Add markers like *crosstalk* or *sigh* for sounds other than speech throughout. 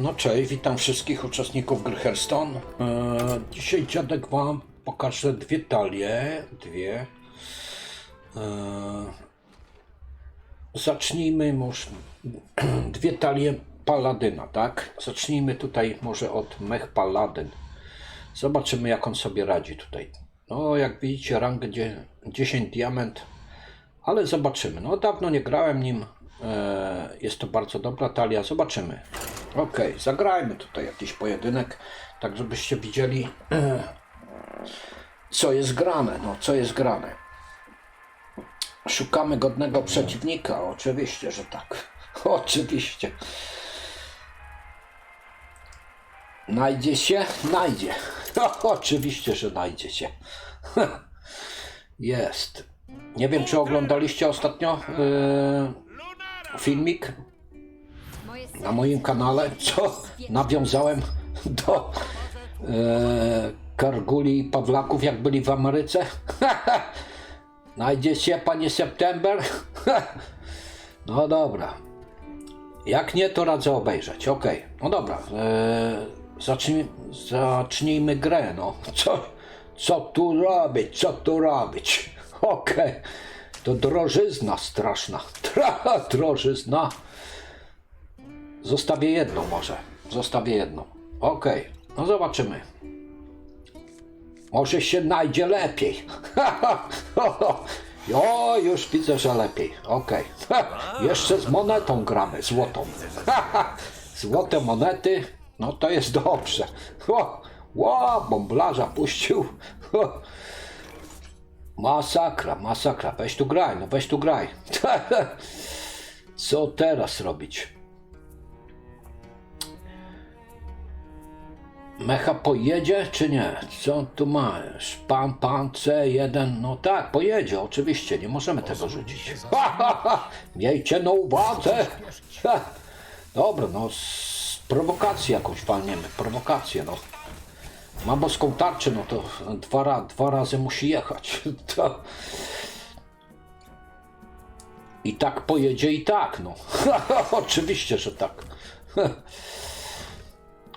No cześć, witam wszystkich uczestników gry Hearthstone. Eee, dzisiaj dziadek wam pokaże dwie talie, dwie. Eee, zacznijmy może *clears throat* dwie talie Paladyna, tak? Zacznijmy tutaj może od Mech Paladyn. Zobaczymy jak on sobie radzi tutaj. No jak widzicie dzie- 10 diament, ale zobaczymy. No dawno nie grałem nim. E, Jest to bardzo dobra talia. Zobaczymy. Ok, zagrajmy tutaj jakiś pojedynek, tak żebyście widzieli *clears throat* co jest grane. No, co jest grane. Szukamy godnego przeciwnika. Oczywiście, że tak. *laughs* Oczywiście. Najdzie się? Najdzie. *laughs* Oczywiście, że najdzie się. *laughs* Jest. Nie wiem, czy oglądaliście ostatnio yy, filmik na moim kanale, co nawiązałem do yy, Karguli i Pawlaków, jak byli w Ameryce. *laughs* Najdzie się, panie September? *laughs* no dobra. Jak nie, to radzę obejrzeć. Okej, no dobra. Yy, zacznij, zacznijmy grę. No. Co, co tu robić? Co tu robić? *laughs* Okej. To drożyzna straszna. Tra, drożyzna. Zostawię jedną może. Zostawię jedną. Okej, no zobaczymy. Może się znajdzie lepiej. *laughs* o, już widzę, że lepiej. Okej. *laughs* Jeszcze z monetą gramy, złotą. *laughs* Złote monety, no to jest dobrze. O, o bomblarza puścił. Masakra, masakra. Weź tu graj, no weź tu graj. Co teraz robić? Mecha pojedzie czy nie? Co tu masz? Pan, pan, C1. No tak, pojedzie, oczywiście, nie możemy tego rzucić. Ha, ha, ha. Miejcie na uwadze. Ha. Dobra, no z prowokacji jakąś walniemy, prowokację, no. Ma boską tarczę, no to dwa, dwa razy musi jechać. *laughs* To... I tak pojedzie i tak, no. *laughs* Oczywiście, że tak. *laughs*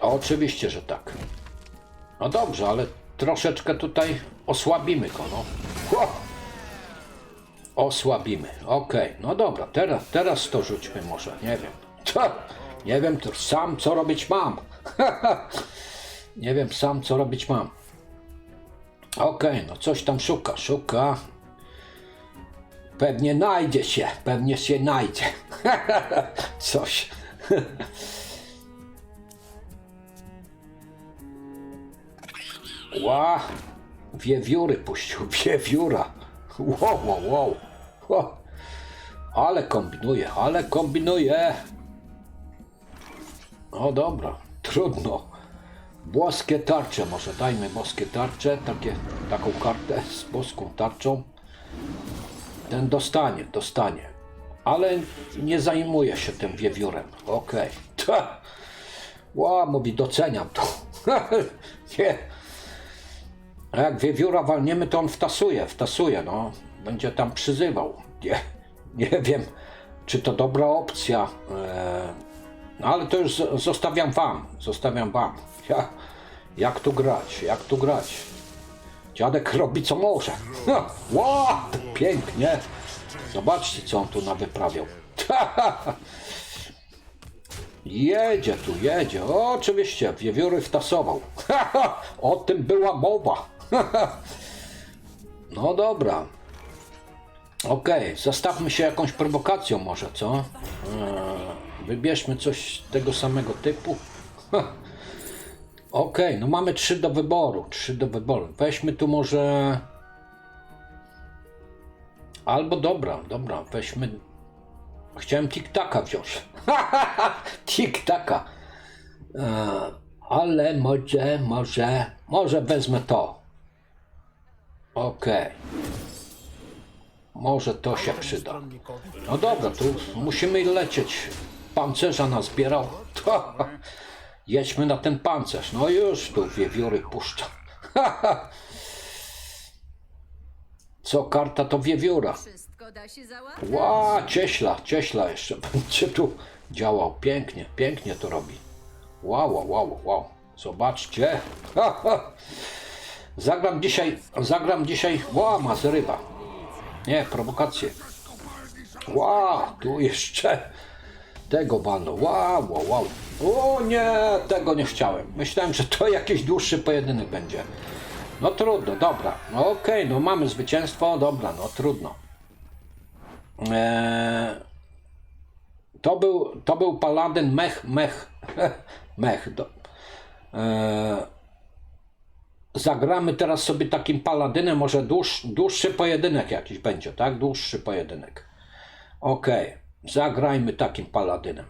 Oczywiście, że tak. No dobrze, ale troszeczkę tutaj osłabimy go, no. Osłabimy. Okej, no dobra, teraz, teraz to rzućmy może, nie wiem. Co? Nie wiem, to sam co robić mam. *laughs* nie wiem sam co robić mam. Okej, no coś tam szuka, szuka. Pewnie najdzie się, pewnie się najdzie. *laughs* coś. *laughs* Ła, wiewióry puścił, *laughs* wiewióra. Wow, wow, wow. Ho. Ale kombinuje, ale kombinuje. No dobra, trudno. Boskie tarcze, może dajmy boskie tarcze, takie, taką kartę z boską tarczą. Ten dostanie, dostanie. Ale nie zajmuje się tym wiewiórem. Okej. *laughs* Okay. Ła, mówi, doceniam to. *laughs* nie. A jak wiewióra walniemy, to on wtasuje, wtasuje, no. Będzie tam przyzywał. Nie, nie wiem, czy to dobra opcja. E, no ale to już zostawiam wam, zostawiam wam. Ja, jak tu grać, jak tu grać. Dziadek robi co może. Ha, Ła, pięknie. Zobaczcie, co on tu nawyprawiał. Jedzie tu, jedzie. Oczywiście, wiewióry wtasował. o tym była mowa. *laughs* no dobra. Okej, zastawmy się jakąś prowokacją może, co? Eee, wybierzmy coś tego samego typu. *laughs* Okej, no mamy trzy do wyboru. Trzy do wyboru. Weźmy tu może... Albo dobra, dobra, weźmy... Chciałem tiktaka wziąć. *laughs* tiktaka. Eee, ale może, może, może wezmę to. Okej. Może to się przyda. No dobra, tu musimy lecieć. Pancerza nas zbierał. To, *laughs* jedźmy na ten pancerz. No już tu wiewióry puszcza. *laughs* Co karta to wiewióra. Ła, cieśla, cieśla jeszcze *laughs* będzie tu działał. Pięknie, pięknie to robi. Wow, wow, wow, wow. Zobaczcie. Zagram dzisiaj, zagram dzisiaj, wow, ma z ryba. Nie, prowokacje. Wow, tu jeszcze tego bano. Wow, wow, wow. O nie, tego nie chciałem. Myślałem, że to jakiś dłuższy pojedynek będzie. No trudno, dobra. No okej, no mamy zwycięstwo, dobra, no trudno. Eee, to był, to był paladyn mech, mech, *laughs* mech. Do, eee, zagramy teraz sobie takim paladynem, może dłuż, dłuższy pojedynek jakiś będzie, tak? Dłuższy pojedynek. Okej, zagrajmy takim paladynem.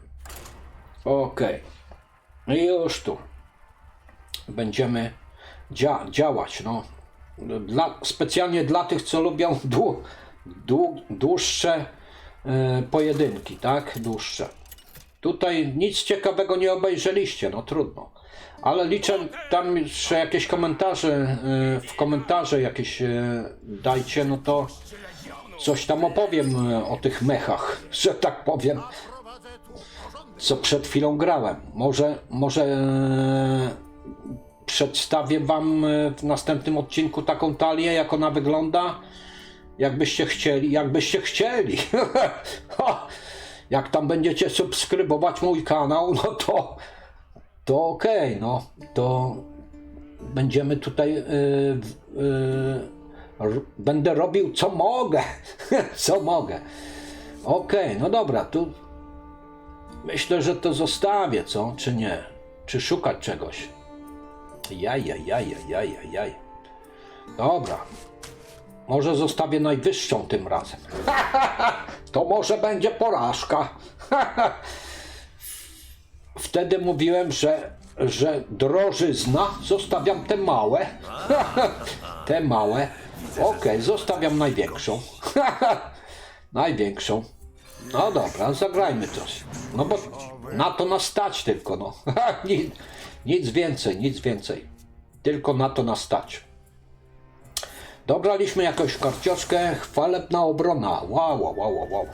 Okej. I już tu będziemy dzia- działać. No. Dla, specjalnie dla tych, co lubią dłu, dłu, dłuższe e, pojedynki, tak? Dłuższe. Tutaj nic ciekawego nie obejrzeliście, no trudno. Ale liczę tam jeszcze jakieś komentarze, e, w komentarze jakieś e, dajcie, no to coś tam opowiem e, o tych mechach, *laughs* że tak powiem, co przed chwilą grałem. Może, może przedstawię wam w następnym odcinku taką talię, jak ona wygląda. Jakbyście chcieli, jakbyście chcieli. *laughs* Jak tam będziecie subskrybować mój kanał, no to to okej, no to będziemy tutaj y, y, r- będę robił co mogę. *laughs* co mogę. Okej, no dobra, tu myślę, że to zostawię, co? Czy nie? Czy szukać czegoś? Jaj, jaj, jaj, jaj, jaj. Dobra. Może zostawię najwyższą tym razem. *laughs* to może będzie porażka. *laughs* Wtedy mówiłem, że, że drożyzna, zostawiam te małe. *laughs* te małe. Okej, zostawiam największą. *laughs* największą. No dobra, zagrajmy coś. No bo na to nas stać tylko, no. *laughs* nic, nic więcej, nic więcej. Tylko na to nas stać. Dobraliśmy jakąś karcioszkę, chwalebna obrona. Wow, wow, wow, wow.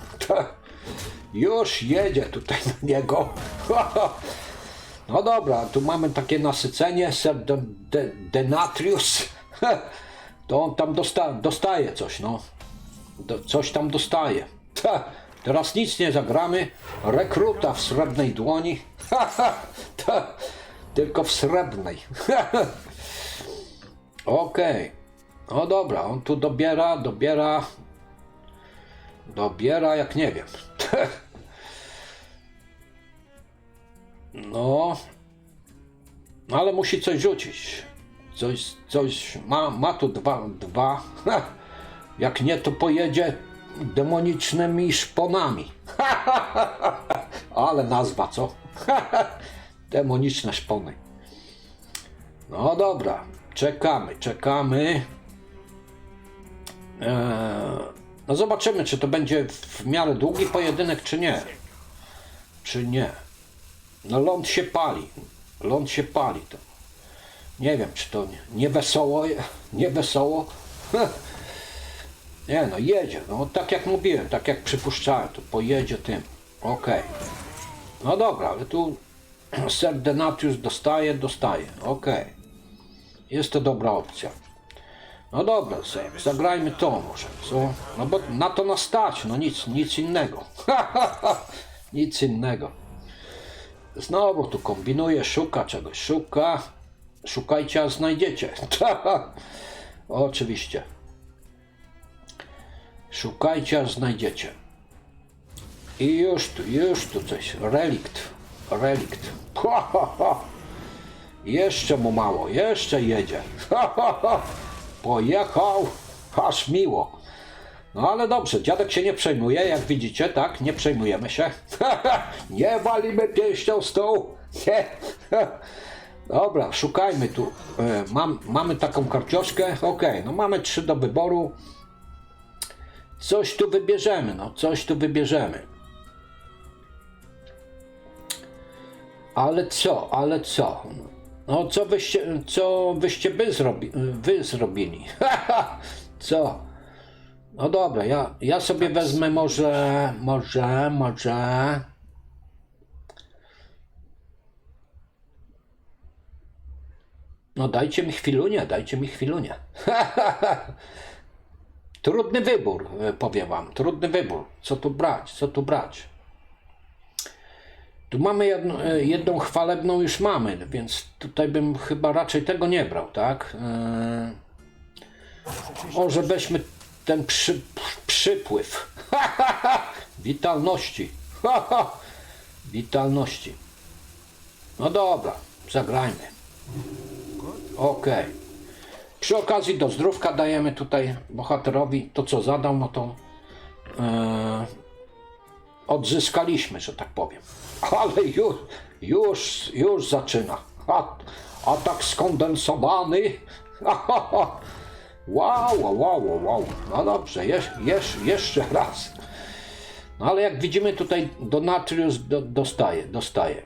Już jedzie tutaj do niego. *laughs* No dobra, tu mamy takie nasycenie, ser de, de, denatrius. *laughs* To on tam dosta, dostaje coś, no. Do, coś tam dostaje. Ta, *laughs* teraz nic nie zagramy. Rekruta w srebrnej dłoni. Tylko w srebrnej. Okej. No dobra, on tu dobiera, dobiera. Dobiera jak nie wiem. No. Ale musi coś rzucić. Coś, coś ma, ma tu dwa, dwa. Jak nie, to pojedzie demonicznymi szponami. Ale nazwa, co? Demoniczne szpony. No dobra, czekamy, czekamy. Eee, no zobaczymy, czy to będzie w miarę długi pojedynek, czy nie. Czy nie. No ląd się pali. Ląd się pali. To. Nie wiem, czy to nie, nie wesoło, nie wesoło. *laughs* Nie no, jedzie. No tak jak mówiłem, tak jak przypuszczałem, to pojedzie tym. Okej. No dobra, ale tu *clears throat* Ser Denatius dostaje, dostaje. Okej. Jest to dobra opcja. No dobra, Ser, zagrajmy to może, co? No bo na to nas stać, no nic, nic innego. *laughs* nic innego. Znowu tu kombinuje, szuka czegoś, szuka. Szukajcie, a znajdziecie. *laughs* Oczywiście. Szukajcie, aż znajdziecie. I już tu, już tu coś. Relikt. Relikt. *laughs* Jeszcze mu mało, jeszcze jedzie. Ha, ha, ha. Pojechał, aż miło. No ale dobrze, dziadek się nie przejmuje, jak widzicie, tak? Nie przejmujemy się. *laughs* nie walimy pięścią. Nie. *laughs* Dobra, szukajmy tu. E, Mam, mamy taką karcioszkę. Okej, no mamy trzy do wyboru. Coś tu wybierzemy, no, coś tu wybierzemy. Ale co, ale co? No co wyście, co wyście by zrobi, wy zrobili? *laughs* co? No dobra, ja, ja sobie wezmę może, może, może... No dajcie mi chwilunię, dajcie mi chwilunię. *laughs* Trudny wybór, e, powiem wam. Trudny wybór. Co tu brać? Co tu brać? Tu mamy jedno, e, jedną chwalebną już mamy, więc tutaj bym chyba raczej tego nie brał, tak? E, Może weźmy ten przy, przypływ. *laughs* Witalności. *laughs* Witalności. No dobra, zagrajmy. Okej. Przy okazji do zdrówka dajemy tutaj bohaterowi to, co zadał, no to e, odzyskaliśmy, że tak powiem. Ale już, już, już zaczyna. A, atak skondensowany. *laughs* Wow, wow, wow, wow. No dobrze, jeż, jeż, jeszcze raz. No ale jak widzimy tutaj Donatrius do, dostaje, dostaje.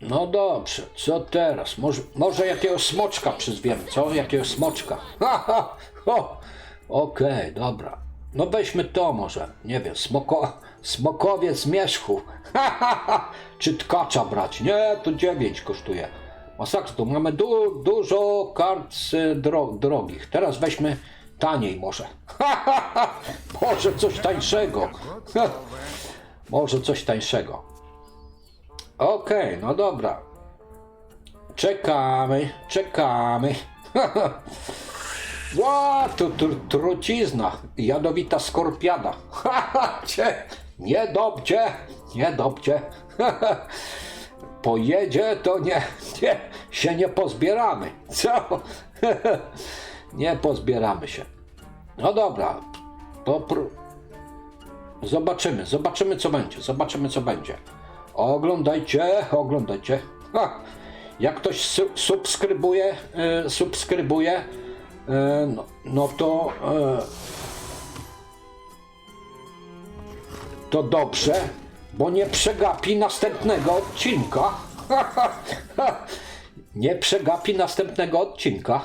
No dobrze, co teraz? Może, może jakiegoś smoczka przyzwiemy, co? Jakiegoś smoczka. Ha, *laughs* ha, ho. Okej, dobra. No weźmy to może, nie wiem, smoko, smokowiec z mieszchu. Ha, ha, ha. Czy tkacza brać? Nie, to 9 kosztuje. Masakra, tu mamy du, dużo kart dro, drogich. Teraz weźmy taniej może. Może coś tańszego. Może coś tańszego. Okej, no dobra. Czekamy, czekamy. Ła, tu, tu trucizna, jadowita skorpiada. Cię, niedobcie, niedobcie. Pojedzie, to nie, nie, się nie pozbieramy. Co? Nie pozbieramy się. No dobra, to Zobaczymy, zobaczymy co będzie, zobaczymy co będzie. Oglądajcie, oglądajcie. Ha! Jak ktoś su- subskrybuje, e, subskrybuje, e, no, no to e, to dobrze, bo nie przegapi następnego odcinka. *laughs* nie przegapi następnego odcinka.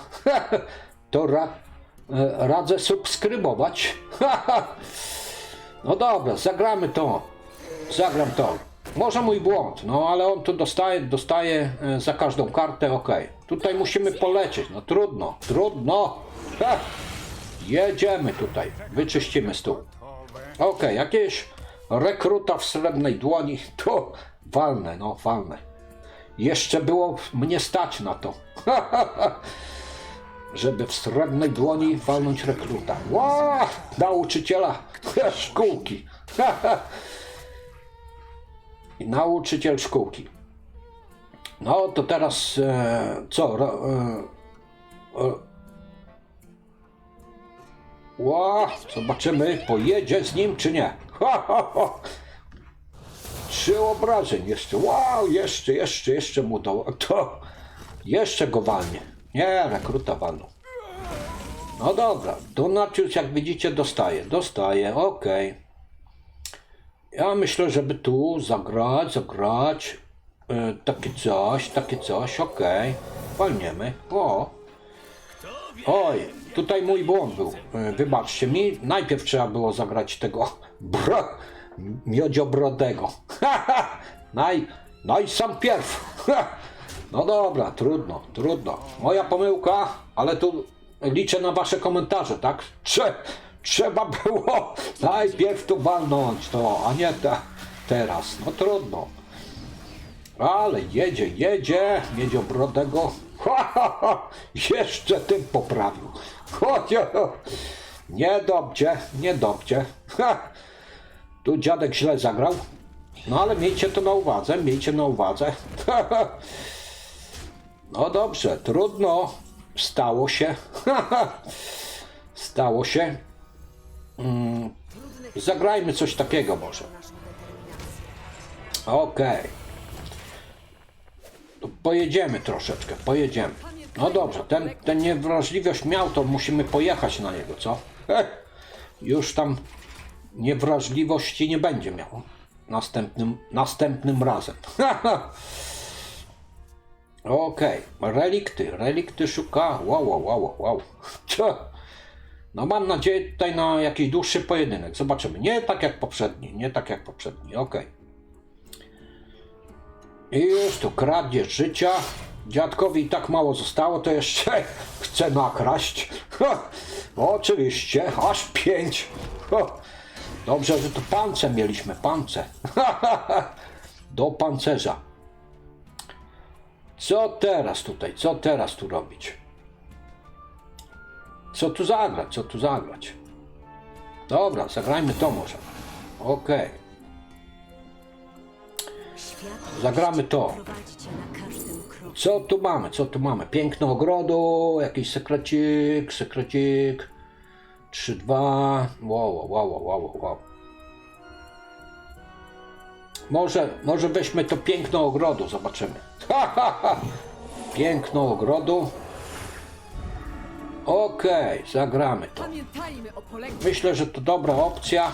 *laughs* to ra, e, radzę subskrybować. *laughs* No dobra, zagramy to. Zagram to. Może mój błąd, no ale on tu dostaje, dostaje e, za każdą kartę, ok. Tutaj musimy polecieć, no trudno, trudno. Ha! Jedziemy tutaj, wyczyścimy stół. Ok, jakieś rekruta w srebrnej dłoni, *laughs* to walne, no walne. Jeszcze było mnie stać na to. *laughs* żeby w srebrnej dłoni walnąć rekruta. Ła! Nauczyciela *laughs* szkółki. Nauczyciel szkółki. No to teraz e, co? Ro, e, Ła! Zobaczymy, pojedzie z nim czy nie. Ha, ha, ha. Trzy obrażeń jeszcze. Wow, jeszcze, jeszcze, jeszcze mu to. to jeszcze go walnie. Nie, rekruta. No dobra, Donacius jak widzicie dostaje, dostaje, okej. Ja myślę, żeby tu zagrać, zagrać e, takie coś, takie coś, okej. Walniemy, o. Oj, tutaj mój błąd był, e, wybaczcie mi. Najpierw trzeba było zagrać tego *laughs* bro, miodziobrodego. *laughs* Naj, no i sam pierw. *laughs* No dobra, trudno, trudno. Moja pomyłka, ale tu liczę na wasze komentarze, tak? Trze, trzeba było najpierw tu walnąć to, a nie te, teraz. No trudno. Ale jedzie, jedzie, miedziobrodego. *laughs* Ha, ha, ha. Jeszcze tym poprawił. *laughs* Chodź, nie dobrze, nie dobrze. *laughs* Ha. Tu dziadek źle zagrał. No ale miejcie to na uwadze, miejcie na uwadze. No dobrze, trudno. Stało się. Stało się. Mm, zagrajmy coś takiego może. Okej. To Pojedziemy troszeczkę, pojedziemy. No dobrze, ten, ten niewrażliwość miał, to musimy pojechać na niego, co? Heh, już tam niewrażliwości nie będzie miał. Następnym, następnym razem. *laughs* Okej, relikty, relikty szuka. Wow, wow, wow, wow. *laughs* No mam nadzieję tutaj na jakiś dłuższy pojedynek. Zobaczymy. Nie tak jak poprzedni, nie tak jak poprzedni. Okej. I już tu kradnie życia. Dziadkowi i tak mało zostało, to jeszcze *laughs* chce nakraść. *laughs* Oczywiście, aż pięć. Dobrze, że tu pance mieliśmy, pance. *laughs* Do pancerza. Co teraz tutaj, co teraz tu robić? Co tu zagrać, co tu zagrać? Dobra, zagrajmy to może. Okej. Zagramy to. Co tu mamy? Co tu mamy? Piękno ogrodu, jakiś sekrecik, sekrecik. 3-2. Wow, wow, wow, wow, wow. Może, może weźmy to piękno ogrodu, zobaczymy. *laughs* Ha, ha, ha. Piękno ogrodu. Okej, zagramy to. Myślę, że to dobra opcja.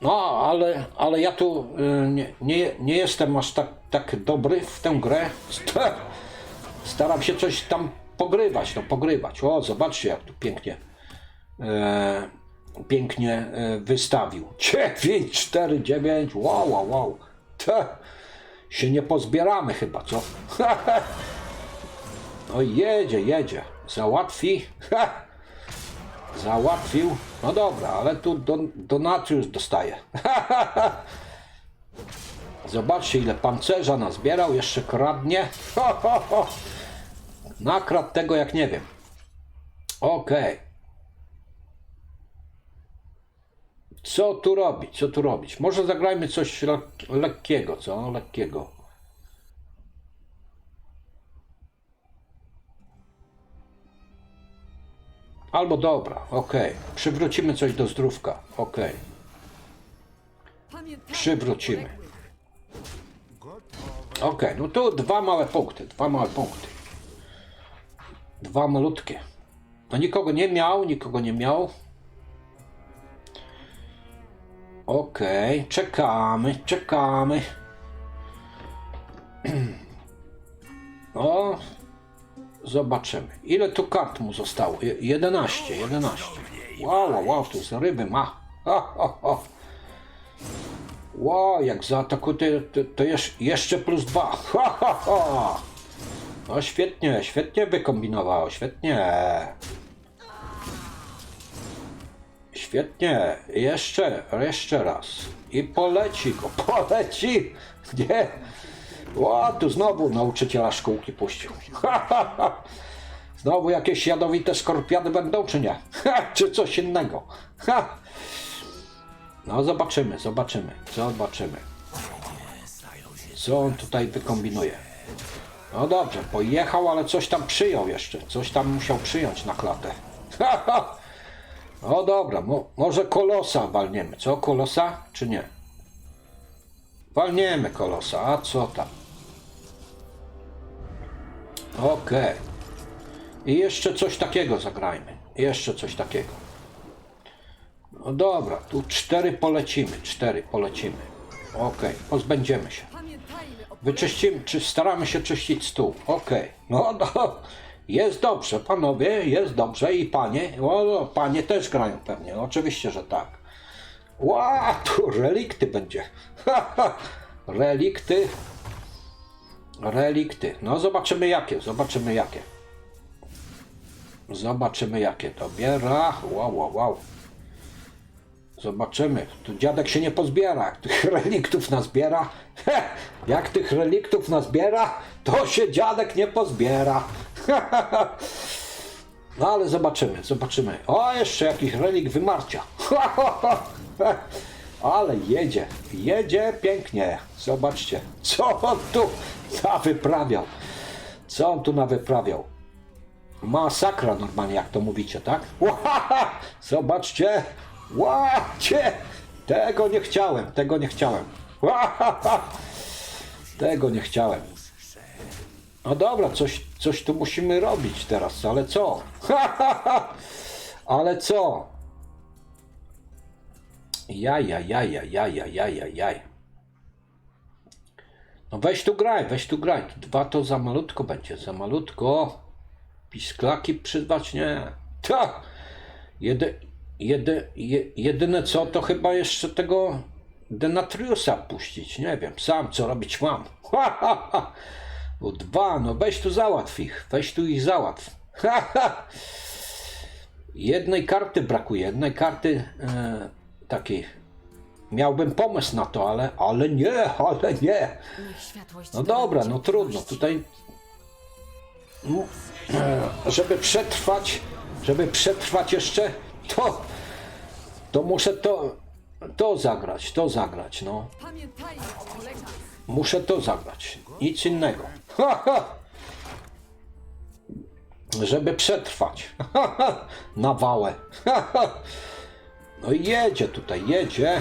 No, ale, ale ja tu y, nie, nie, nie jestem aż tak, tak dobry w tę grę. *laughs* Staram się coś tam pogrywać, no pogrywać. O, zobaczcie jak tu pięknie e, pięknie e, wystawił. 9, 4, 9, wow, wow, wow. Te, się nie pozbieramy chyba, co? *laughs* No jedzie, jedzie. Załatwi. Załatwił. No dobra, ale tu don, Donatius dostaje. Zobaczcie, ile pancerza nazbierał, jeszcze kradnie. Nakradł tego jak nie wiem. Okej. Co tu robić? Co tu robić? Może zagrajmy coś lek- lekkiego, co? Lekkiego. Albo dobra, okej. Przywrócimy coś do zdrówka, okej. Przywrócimy. Okej, no tu dwa małe punkty, dwa małe punkty. Dwa malutkie. No nikogo nie miał, nikogo nie miał. Okej, czekamy, czekamy. *clears throat* O, zobaczymy. Ile tu kart mu zostało? Je- 11, 11. Wow, wow, wow, tu z ryby ma. Ha, ha, ha. Ło, jak zaatakuje, to, to jesz- jeszcze plus dwa. Ha, ha, ha. No świetnie, świetnie wykombinowało, świetnie. Świetnie, jeszcze, jeszcze raz. I poleci go, *laughs* poleci. Nie. Ło, tu znowu nauczyciela szkółki puścił. *laughs* Ha, ha, ha. Znowu jakieś jadowite skorpiony będą, czy nie? Ha, czy coś innego? Ha. No zobaczymy, zobaczymy, zobaczymy. Co on tutaj wykombinuje? No dobrze, pojechał, ale coś tam przyjął jeszcze. Coś tam musiał przyjąć na klatę. *laughs* No dobra, mo, może kolosa walniemy. Co, kolosa czy nie? Walniemy kolosa, a co tam? Okej. I jeszcze coś takiego zagrajmy. Jeszcze coś takiego. No dobra, tu cztery polecimy, cztery polecimy. Okej, pozbędziemy się. Wyczyścimy, czy staramy się czyścić stół. Okej, no, *laughs* no jest dobrze, panowie, jest dobrze i panie. O, no, panie też grają pewnie, oczywiście, że tak. Ła, tu relikty będzie. *laughs* Relikty. Relikty. No zobaczymy jakie, zobaczymy jakie. Zobaczymy jakie dobiera. Wow, wow, wow. Zobaczymy. Tu dziadek się nie pozbiera. Tych *laughs* reliktów nazbiera, he, jak tych reliktów nazbiera, to się dziadek nie pozbiera. *laughs* No ale zobaczymy, zobaczymy. O, jeszcze jakiś relik wymarcia. *laughs* Ale jedzie, jedzie pięknie. Zobaczcie, co on tu nawyprawiał. Co on tu nawyprawiał. Masakra normalnie, jak to mówicie, tak? Zobaczcie! Łacie! Tego nie chciałem, tego nie chciałem. Tego nie chciałem. No dobra, coś, coś tu musimy robić teraz, ale co? *laughs* Ale co? Jaj, jaj, jaj, jaj, jaj, jaj, jaj. No weź tu graj, weź tu graj. Dwa to za malutko będzie, za malutko. Pisklaki przyzwać nie. Ta! Jedy, jedy, jedyne co, to chyba jeszcze tego Denatriusa puścić. Nie wiem, sam co robić mam. Ha, ha, ha. Bo dwa, no weź tu załatw ich, weź tu ich załatw. Ha, ha. Jednej karty brakuje, jednej karty... Yy takiej. Miałbym pomysł na to, ale, ale nie, ale nie. Niech światłość No dobra, no trudno. Tutaj, no, e, żeby przetrwać, żeby przetrwać jeszcze, to, to muszę to, to zagrać, to zagrać, no. Pamiętajmy o polegach. Muszę to zagrać. Nic innego. Ha, ha. Żeby przetrwać. Ha, *laughs* ha. Na wałę. Ha, ha. No i jedzie tutaj, jedzie.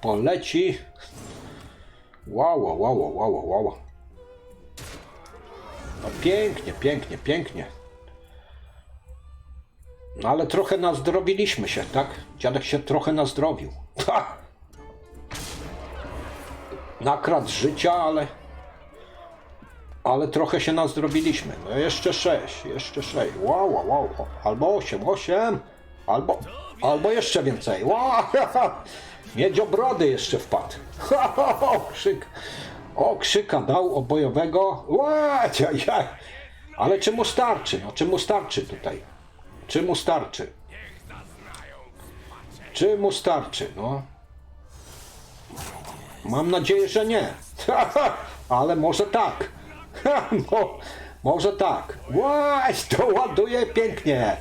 Poleci. Wow, wow, wow, wow, wow. No pięknie, pięknie, pięknie. No ale trochę nazdrowiliśmy się, tak? Dziadek się trochę nazdrowił. Ha! nakradł życia, ale ale trochę się nazdrobiliśmy. No jeszcze sześć, jeszcze sześć. Wow, wow, wow. Albo osiem, osiem, albo, albo jeszcze więcej. Wow, *laughs* miedziobrody jeszcze wpadł. *laughs* O, krzyk. O, krzyka dał obojowego. Jaj. Ale czy mu starczy? No, czy mu starczy tutaj? Czy mu starczy? Czy mu starczy? No. Mam nadzieję, że nie. *laughs* Ale może tak. No, może tak. Łaj, to ładuje pięknie.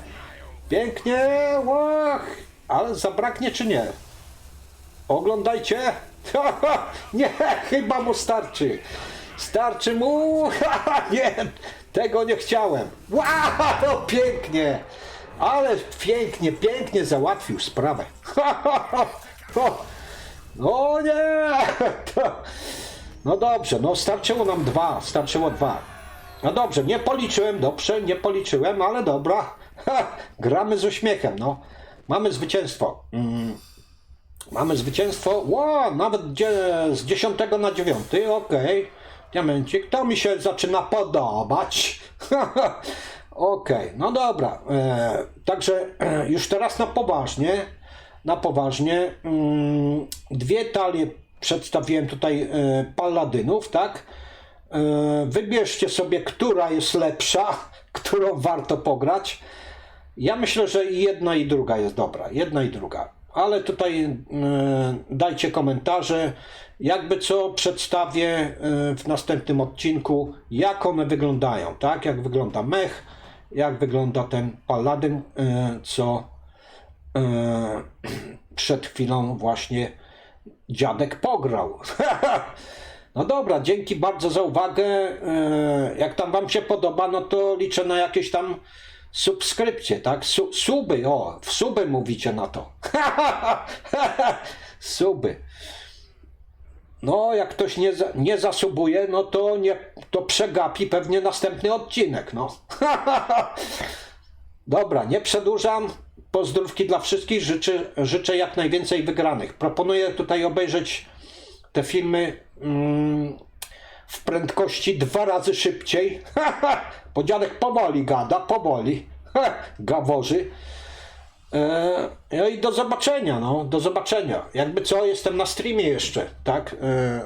Pięknie, łach. Ale zabraknie czy nie? Oglądajcie. *laughs* Nie, chyba mu starczy. Starczy mu. *laughs* Nie, tego nie chciałem. Wow, pięknie. Ale pięknie, pięknie załatwił sprawę. *laughs* No nie! No dobrze, no starczyło nam dwa, starczyło dwa. No dobrze, nie policzyłem, dobrze, nie policzyłem, ale dobra. Ha, gramy z uśmiechem, no. Mamy zwycięstwo. Mm. Mamy zwycięstwo. Ło, nawet dzie, z 10 na 9, okej. Diamencik, to mi się zaczyna podobać. *laughs* Okej, no dobra. E, także e, już teraz na poważnie. Na poważnie. Mm, dwie talie przedstawiłem tutaj e, paladynów, tak? E, wybierzcie sobie, która jest lepsza, *laughs* którą warto pograć. Ja myślę, że jedna i druga jest dobra. Jedna i druga. Ale tutaj e, dajcie komentarze. Jakby co przedstawię e, w następnym odcinku, jak one wyglądają, tak? Jak wygląda mech, jak wygląda ten paladyn, e, co e, *clears throat* przed chwilą właśnie dziadek pograł. *laughs* No dobra, dzięki bardzo za uwagę. E, Jak tam Wam się podoba, no to liczę na jakieś tam subskrypcje, tak? Su suby, o, w suby mówicie na to. *laughs* suby. No, jak ktoś nie, za, nie zasubuje, no to, nie, to przegapi pewnie następny odcinek, no. *laughs* Dobra, nie przedłużam. Pozdrówki dla wszystkich. Życzę, życzę jak najwięcej wygranych. Proponuję tutaj obejrzeć te filmy mm, w prędkości dwa razy szybciej. *laughs* Bo dziadek powoli gada, powoli. *laughs* Gaworzy. E, no i do zobaczenia, no, do zobaczenia. Jakby co, jestem na streamie jeszcze, tak? E,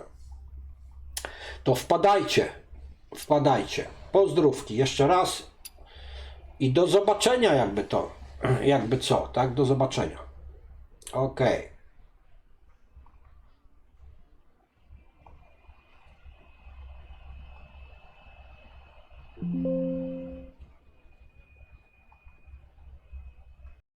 to wpadajcie, wpadajcie. Pozdrówki jeszcze raz i do zobaczenia, jakby to, *clears throat* jakby co, tak? Do zobaczenia. Okej.